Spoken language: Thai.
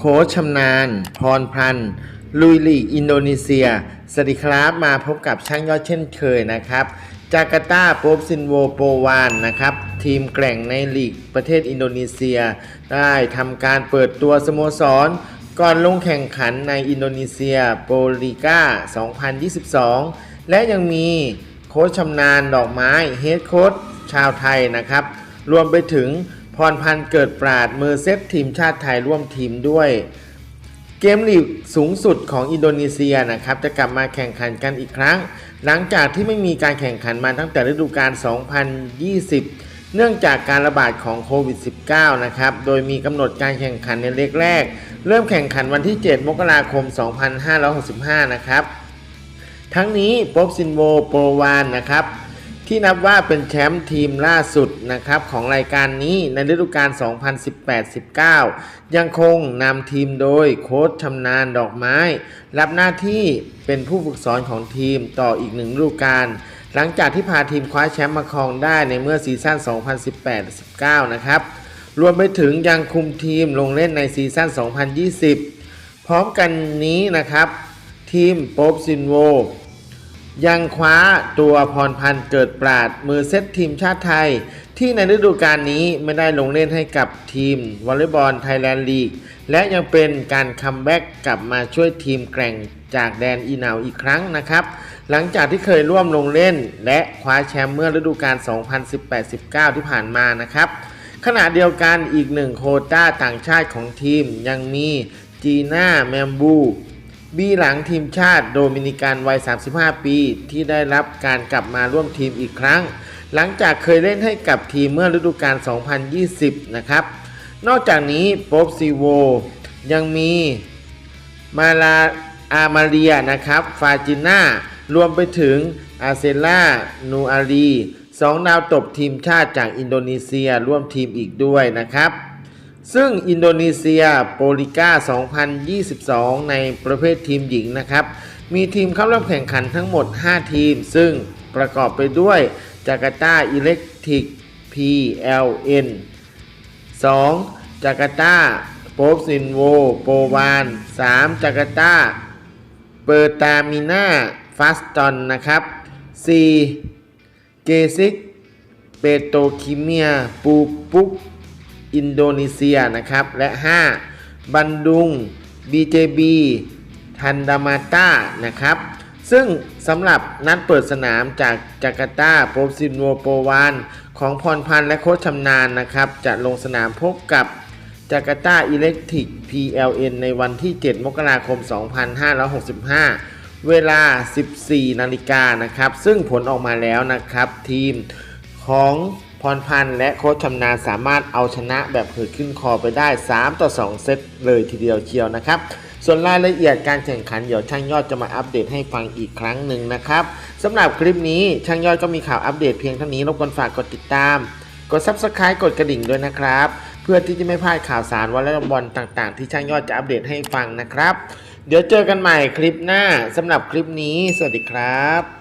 โค้ชชำนาญ พรพันธ์ลุยลีกอินโดนีเซีย สวัสดีครับมาพบกับช่างยอดเช่นเคยนะครับ จาการ์ตาโปบซินโวโปวานนะครับ ทีมแกร่งในลีกประเทศอินโดนีเซีย ได้ทำการเปิดตัวสโมสร ก่อนลงแข่งขันในอินโดนีเซียโปลิก้า 2022 และยังมีโค้ชชำนาญดอกไม้เฮดโค้ชชาวไทยนะครับ รวมไปถึง พรพันธ์เกิดปราดมือเซตทีมชาติไทยร่วมทีมด้วย เกมลีกสูงสุดของอินโดนีเซียนะครับ จะกลับมาแข่งขันกันอีกครั้ง หลังจากที่ไม่มีการแข่งขันมาตั้งแต่ฤดูกาล 2020 เนื่องจากการระบาดของโควิด -19 นะครับ โดยมีกำหนดการแข่งขันในเล็กแรก เริ่มแข่งขันวันที่ 7 มกราคม 2565 นะครับ ทั้งนี้ป๊อบซินโวโปรวานนะครับ ที่นับว่าเป็นแชมป์ทีมล่าสุดนะครับของรายการนี้ในฤดูกาล 2018-19 ยังคงนำทีมโดยโค้ชชำนาญดอกไม้ รับหน้าที่เป็นผู้ฝึกสอนของทีมต่ออีกหนึ่งฤดูกาลหลังจากที่พาทีมคว้าแชมป์มาครองได้ในเมื่อซีซั่น 2018-19 นะครับ รวมไปถึงยังคุมทีมลงเล่นในซีซั่น 2020 พร้อมกันนี้นะครับ ทีมโป๊บซินโว ยังคว้าตัวพรพันธ์เกิดปราดมือเซตทีมชาติไทย ที่ในฤดูกาลนี้ไม่ได้ลงเล่นให้กับทีมวอลเลย์บอลไทยแลนด์ลีก และยังเป็นการคัมแบ็กกลับมาช่วยทีมแกร่งจากแดนอีหนาวอีกครั้งนะครับ หลังจากที่เคยร่วมลงเล่น และคว้าแชมป์เมื่อฤดูกาล 2018-19 ที่ผ่านมานะครับขณะเดียวกันอีกหนึ่งโคต้าต่างชาติของทีมยังมีจีน่าแมมบู บีหลังทีมชาติโดมินิกันวัย 35 ปี ที่ได้รับการกลับมาร่วมทีมอีกครั้ง หลังจากเคยเล่นให้กับทีมเมื่อฤดูกาล 2020 นะครับ นอกจากนี้โป๊บซีโว ยังมีมาลาอามาเรียนะครับ ฟาจิน่ารวมไปถึงอาเซล่านูอารีสองดาวตบทีมชาติจากอินโดนีเซียร่วมทีมอีกด้วยนะครับ ซึ่งอินโดนีเซียโปลิก้า 2022 ในประเภททีมหญิงนะครับ มีทีมเข้าร่วมแข่งขันทั้งหมด 5 ทีม ซึ่งประกอบไปด้วยจาการ์ตาอิเล็กทริก PLN 2. จาการ์ตาโป๊บซินโว โปวาน 3. จาการ์ตาเปอร์ตามิน่าฟาสตอนนะครับ 4. เกซิก เปโตคิเมีย ปูปุก อินโดนีเซียนะครับ และ 5. บันดุง BJB ทันดามาตานะครับ ซึ่งสำหรับนัดเปิดสนามจากจาการ์ตาโปรซินโวโปวาน ของพรพันธ์และโค้ชชำนาญนะครับ จะลงสนามพบกับจาการ์ตาอิเล็กทริก PLN ในวันที่ 7 มกราคม 2565 เวลา 14 นาฬิกานะครับ ซึ่งผลออกมาแล้วนะครับทีมของ พรพันธ์และโค้ชชำนาญสามารถเอาชนะแบบเหิดขึ้นคอไปได้ 3 ต่อ 2 เซตเลยทีเดียวเชียวนะครับ ส่วนรายละเอียดการแข่งขันเดี๋ยวช่างยอดจะมาอัปเดตให้ฟังอีกครั้งหนึ่งนะครับสำหรับคลิปนี้ช่างยอดก็มีข่าวอัปเดตเพียงเท่านี้รบกวนฝากกดติดตาม กด Subscribe กดกระดิ่งด้วยนะครับ เพื่อที่จะไม่พลาดข่าวสารวอลเลย์บอลต่างๆ ที่ช่างยอดจะอัปเดตให้ฟังนะครับ เดี๋ยวเจอกันใหม่คลิปหน้าสำหรับคลิปนี้ สวัสดีครับ